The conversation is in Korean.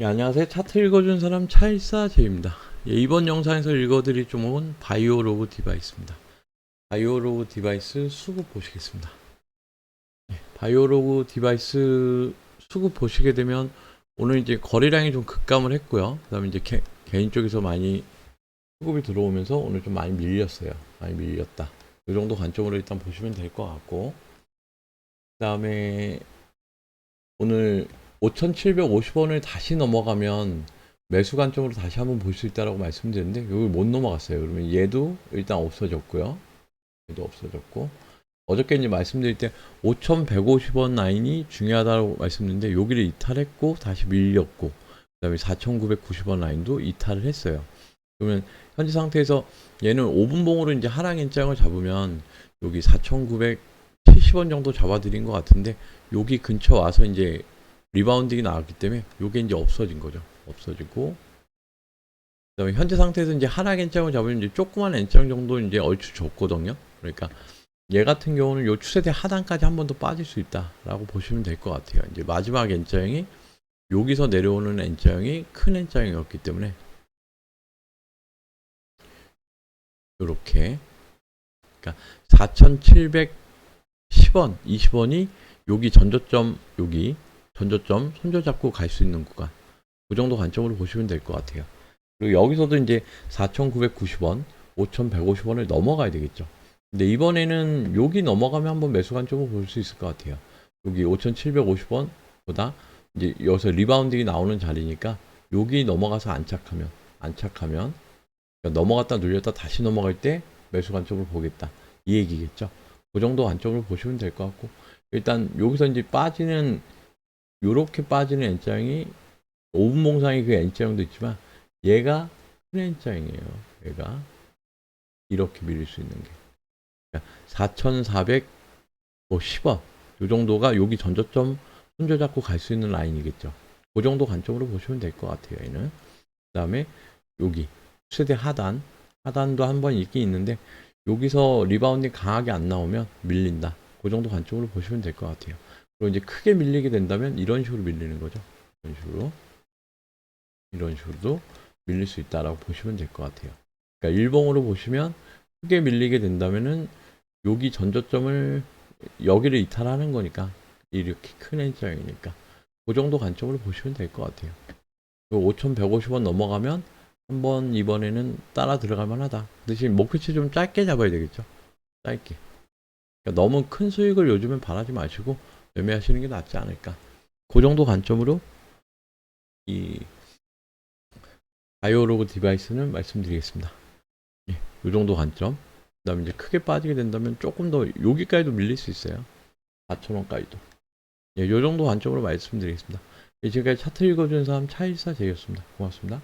예, 안녕하세요. 차트 읽어준 사람 차일사제입니다. 예, 이번 영상에서 읽어드릴 종목은 바이오로브 디바이스입니다. 바이오로브 디바이스 수급 보시겠습니다. 예, 바이오로브 디바이스 수급 보시게 되면 오늘 이제 거래량이 좀 급감을 했고요. 그 다음에 이제 개, 개인 쪽에서 많이 수급이 들어오면서 오늘 좀 많이 밀렸어요. 많이 밀렸다. 이 정도 관점으로 일단 보시면 될 것 같고 그 다음에 오늘 5,750원을 다시 넘어가면 매수 관점으로 다시 한번 볼 수 있다라고 말씀드렸는데 여기 못 넘어갔어요. 그러면 얘도 일단 없어졌고요. 얘도 없어졌고 어저께 이제 말씀드릴 때 5,150원 라인이 중요하다고 말씀드렸는데 여기를 이탈했고 다시 밀렸고 그다음에 4,990원 라인도 이탈을 했어요. 그러면 현재 상태에서 얘는 5분봉으로 이제 하락 일장을 잡으면 여기 4,970원 정도 잡아드린 것 같은데 여기 근처 와서 이제 리바운딩이 나왔기 때문에 요게 이제 없어진 거죠. 없어지고 그다음에 현재 상태에서 이제 하락 엔장을 잡으면 이제 조그만 엔장 정도 이제 얼추 줬거든요. 그러니까 얘 같은 경우는 요 추세대 하단까지 한 번 더 빠질 수 있다라고 보시면 될 것 같아요. 이제 마지막 엔장이 여기서 내려오는 엔장이 큰 엔장이었기 때문에 요렇게 그러니까 4,710원, 20원이 여기 전저점 여기 전저점 손절 잡고 갈 수 있는 구간 그 정도 관점으로 보시면 될 것 같아요. 그리고 여기서도 이제 4,990원, 5,150원을 넘어가야 되겠죠. 근데 이번에는 여기 넘어가면 한번 매수 관점을 볼수 있을 것 같아요. 여기 5,750원보다 이제 여기서 리바운딩이 나오는 자리니까 여기 넘어가서 안착하면 안착하면 그러니까 넘어갔다 눌렸다 다시 넘어갈 때 매수 관점을 보겠다 이 얘기겠죠. 그 정도 관점을 보시면 될 것 같고 일단 여기서 이제 빠지는 요렇게 빠지는 N장이 5분 몽상이 그 N장도 있지만 얘가 큰 N장이에요. 얘가 이렇게 밀릴 수 있는 게 4,410원 요 정도가 여기 전저점 손절 잡고 갈 수 있는 라인이겠죠. 그 정도 관점으로 보시면 될 것 같아요. 얘는 그 다음에 여기 최대 하단 하단도 한 번 있긴 있는데 여기서 리바운딩 강하게 안 나오면 밀린다. 그 정도 관점으로 보시면 될 것 같아요. 그리고 이제 크게 밀리게 된다면 이런 식으로 밀리는 거죠. 이런 식으로. 이런 식으로도 밀릴 수 있다라고 보시면 될 것 같아요. 그러니까 일봉으로 보시면 크게 밀리게 된다면은 여기 전저점을 여기를 이탈하는 거니까 이렇게 큰 N장이니까 그 정도 관점으로 보시면 될 것 같아요. 5,150원 넘어가면 한번 이번에는 따라 들어갈 만하다. 대신 목표치 좀 짧게 잡아야 되겠죠. 짧게. 그러니까 너무 큰 수익을 요즘엔 바라지 마시고 매매하시는 게 낫지 않을까. 그 정도 관점으로 이 바이오로그 디바이스는 말씀드리겠습니다. 예, 이 정도 관점. 그 다음에 이제 크게 빠지게 된다면 조금 더 여기까지도 밀릴 수 있어요. 4천원까지도. 예, 이 정도 관점으로 말씀드리겠습니다. 예, 지금까지 차트 읽어주는 사람 차일사 제이였습니다. 고맙습니다.